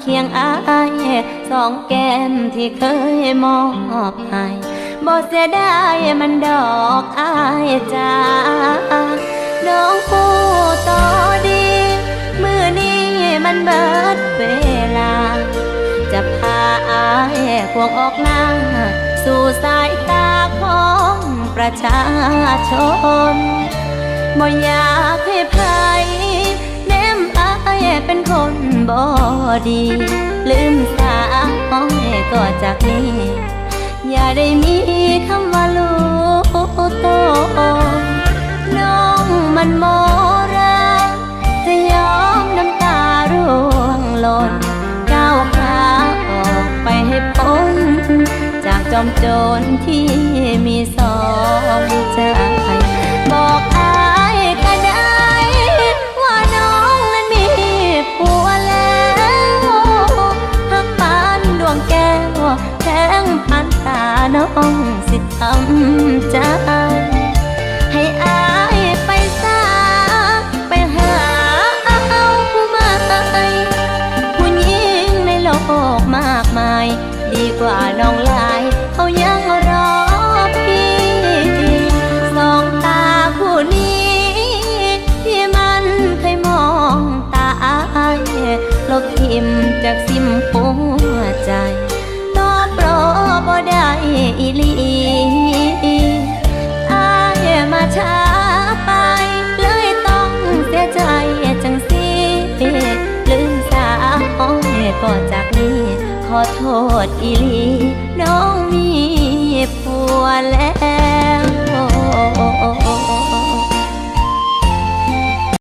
เคียงอายสองแก้มที่เคยมอบให้บ่เสียดายมันดอกอายจ้าน้องผู้ต่อดี มือนี้มันเบิดเวลา จะพาอายควงออกหน้า สู่สายตาของประชาชนบ่อยากให้ใคร ดี ลืมสาวก็จากนี้ อย่าได้มีคำว่าลูกโต น้องมันโมราจะยอมน้ำตาร่วงหล่นก้าวขาออกไปให้พ้น จากจอมโจรที่มี องสิทำใจ ให้อายไปซาไปหาเอาผู้ใหม่ผู้หญิงในโลกมากมาย ดีกว่าน้องลายเขายังรอพี่สองตาคู่นี้ที่มันเคยมองตาอายลบทิมจากซิมหัวใจ ลีอายมาช้าไป เลยต้องเสียใจจังสิลืมสาวก็จากนี้ ขอโทษอีลี น้องมีผัวแล้ว